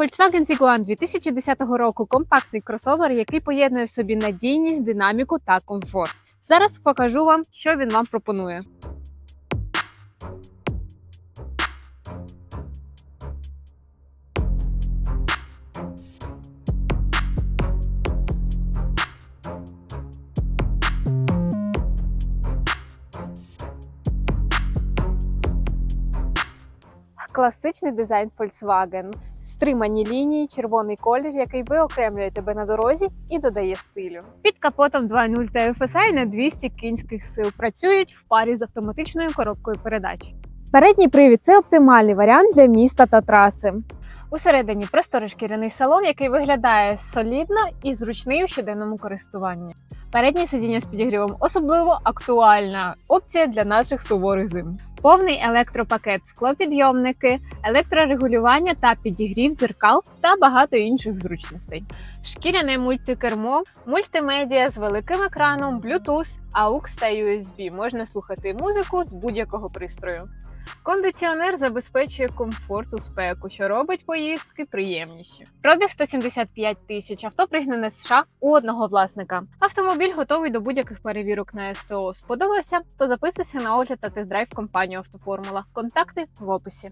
Volkswagen Tiguan 2010 року компактний кросовер, який поєднує в собі надійність, динаміку та комфорт. Зараз покажу вам, що він вам пропонує. Класичний дизайн Volkswagen, стримані лінії, червоний колір, який виокремлює тебе на дорозі і додає стилю. Під капотом 2.0 TFSI FSI на 200 кінських сил працюють в парі з автоматичною коробкою передач. Передній привід це оптимальний варіант для міста та траси. Усередині просторий шкіряний салон, який виглядає солідно і зручний у щоденному користуванні. Переднє сидіння з підігрівом особливо актуальна опція для наших суворих зим. Повний електропакет, склопідйомники, електрорегулювання та підігрів дзеркал та багато інших зручностей. Шкіряне мультикермо, мультимедіа з великим екраном, Bluetooth, AUX та USB. Можна слухати музику з будь-якого пристрою. Кондиціонер забезпечує комфорт у спеку, що робить поїздки приємніші. Пробіг 175 тисяч, авто пригнане з США у одного власника. Автомобіль готовий до будь-яких перевірок на СТО. Сподобався? То записуйся на огляд та тест-драйв компанію Автоформула. Контакти в описі.